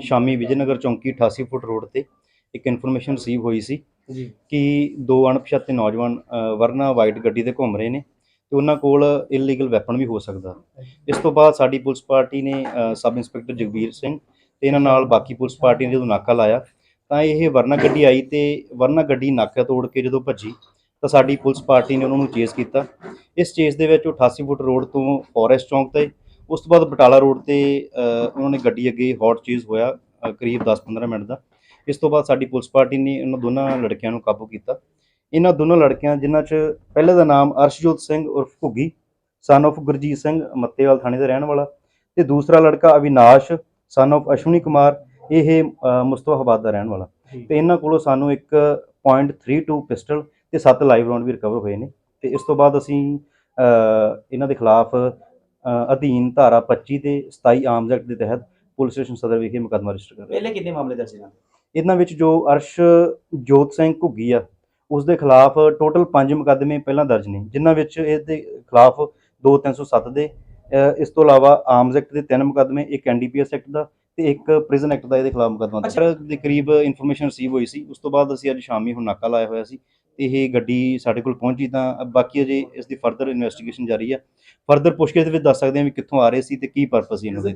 ਸ਼ਾਮੀ ਵਿਜੇਨਗਰ ਚੌਂਕੀ 88 foot road ਤੇ ਇੱਕ ਇਨਫੋਰਮੇਸ਼ਨ ਰਿਸੀਵ ਹੋਈ ਸੀ ਜੀ। ਕਿ ਦੋ ਅਣਪਛਾਤੇ ਨੌਜਵਾਨ ਵਰਨਾ ਵਾਈਟ ਗੱਡੀ ਤੇ ਘੁੰਮ ਰਹੇ ਨੇ ਤੇ ਉਹਨਾਂ ਕੋਲ ਇਲੀਗਲ ਵੈਪਨ ਵੀ ਹੋ ਸਕਦਾ। ਇਸ ਤੋਂ ਬਾਅਦ ਸਾਡੀ ਪੁਲਿਸ ਪਾਰਟੀ ਨੇ ਸਬ ਇੰਸਪੈਕਟਰ ਜਗਵੀਰ ਸਿੰਘ ਤੇ ਇਹਨਾਂ ਨਾਲ ਬਾਕੀ ਪੁਲਿਸ ਪਾਰਟੀ ਨੇ ਜਦੋਂ ਨਾਕਾ ਲਾਇਆ ਤਾਂ ਇਹ ਵਰਨਾ ਗੱਡੀ ਆਈ ਤੇ ਵਰਨਾ ਗੱਡੀ ਨਾਕਾ ਤੋੜ ਕੇ ਜਦੋਂ ਭੱਜੀ ਤਾਂ ਸਾਡੀ ਪੁਲਿਸ ਪਾਰਟੀ ਨੇ ਉਹਨਾਂ ਨੂੰ ਚੇਸ ਕੀਤਾ। ਇਸ ਚੇਸ ਦੇ ਵਿੱਚ ਉਹ 88 ਫੁੱਟ ਰੋਡ ਤੋਂ ਫੋਰੈਸਟ ਚੌਂਕ ਤੇ ਉਸ ਤੋਂ ਬਾਅਦ ਬਟਾਲਾ ਰੋਡ ਤੇ ਉਹਨਾਂ ਨੇ ਗੱਡੀ ਅੱਗੇ ਹੌਟ ਚੇਸ ਹੋਇਆ ਕਰੀਬ 10-15 ਮਿੰਟ ਦਾ। ਇਸ ਤੋਂ ਬਾਅਦ ਸਾਡੀ ਪੁਲਿਸ ਪਾਰਟੀ ਨੇ ਇਹਨਾਂ ਦੋਨਾਂ ਲੜਕਿਆਂ ਨੂੰ ਕਾਬੂ ਕੀਤਾ। ਇਹਨਾਂ ਦੋਨੋਂ ਲੜਕਿਆਂ ਜਿਨ੍ਹਾਂ 'ਚ ਪਹਿਲੇ ਦਾ ਨਾਮ ਅਰਸ਼ਜੋਤ ਸਿੰਘ ਉਰਫ ਘੁੱਗੀ ਸਨ of ਗੁਰਜੀਤ ਸਿੰਘ ਮੱਤੇਵਾਲ ਥਾਣੇ ਦਾ ਰਹਿਣ ਵਾਲਾ ਤੇ ਦੂਸਰਾ ਲੜਕਾ ਅਵਿਨਾਸ਼ ਸਨ of ਅਸ਼ਵਨੀ ਕੁਮਾਰ ਇਹ ਮੁਸਤਫਾਬਾਦ ਦਾ ਰਹਿਣ ਵਾਲਾ। ਤੇ ਇਹਨਾਂ ਕੋਲੋਂ ਸਾਨੂੰ ਇੱਕ .32 ਪਿਸਟਲ ਤੇ 7 ਲਾਈਵ ਰਾਉਂਡ ਵੀ ਰਿਕਵਰ ਹੋਏ ਨੇ। ਤੇ ਇਸ ਤੋਂ ਬਾਅਦ ਅਸੀਂ ਇਹਨਾਂ ਦੇ ਖਿਲਾਫ ਅਧੀਨ ਧਾਰਾ 25 ਤੇ 27 ਆਰਮਸ ਐਕਟ ਦੇ ਤਹਿਤ ਪੁਲਿਸ ਸਟੇਸ਼ਨ ਸਦਰ ਵਿਖੇ ਮੁਕੱਦਮਾ ਰਜਿਸਟਰ ਕਰ। ਪਹਿਲੇ ਕਿੰਨੇ ਮਾਮਲੇ ਦਰਜ ਇਹਨਾਂ ਦੇ? ਇਹਨਾਂ ਵਿੱਚ ਜੋ ਅਰਸ਼ ਜੋਤ ਸਿੰਘ ਘੁੱਗੀ ਆ ਉਸ ਦੇ ਖਿਲਾਫ ਟੋਟਲ 5 ਮੁਕੱਦਮੇ ਪਹਿਲਾਂ ਦਰਜ ਨੇ ਜਿਨ੍ਹਾਂ ਵਿੱਚ ਇਸ ਦੇ ਖਿਲਾਫ 2307 ਦੇ ਇਸ ਤੋਂ ਇਲਾਵਾ ਆਰਮਸ ਐਕਟ ਦੇ 3 ਮੁਕੱਦਮੇ ਇੱਕ ਐਨਡੀਪੀਐਸ ਐਕਟ ਦਾ ਤੇ ਇੱਕ ਪ੍ਰਿਜ਼ਨ ਐਕਟ ਦਾ ਇਹਦੇ ਖਿਲਾਫ ਮੁਕੱਦਮਾ ਦਰਜ ਦੇ ਕਰੀਬ ਇਨਫੋਰਮੇਸ਼ਨ ਰਿਸੀਵ ਹੋਈ ਸੀ ਉਸ ਤੋਂ ਬਾਅਦ ਅਸੀਂ ਅੱਜ ਸ਼ਾਮੀ ਹੁਣ ਨਾਕਾ ਲਾਇਆ ਹੋਇਆ ਸੀ ਇਹ ਗੱਡੀ ਸਾਡੇ ਕੋਲ ਪਹੁੰਚੀ ਤਾਂ ਬਾਕੀ ਅਜੇ ਇਸ ਦੀ ਫਰਦਰ ਇਨਵੈਸਟੀਗੇਸ਼ਨ ਜਾਰੀ ਹੈ ਫਰਦਰ ਪੁੱਛਗਿੱਛ ਦੇ ਵਿੱਚ ਦੱਸ ਸਕਦੇ ਹਾਂ ਵੀ ਕਿੱਥੋਂ ਆ ਰਹੇ ਸੀ ਤੇ ਕੀ ਪਰਪਸ ਸੀ ਇਹਨਾਂ ਦਾ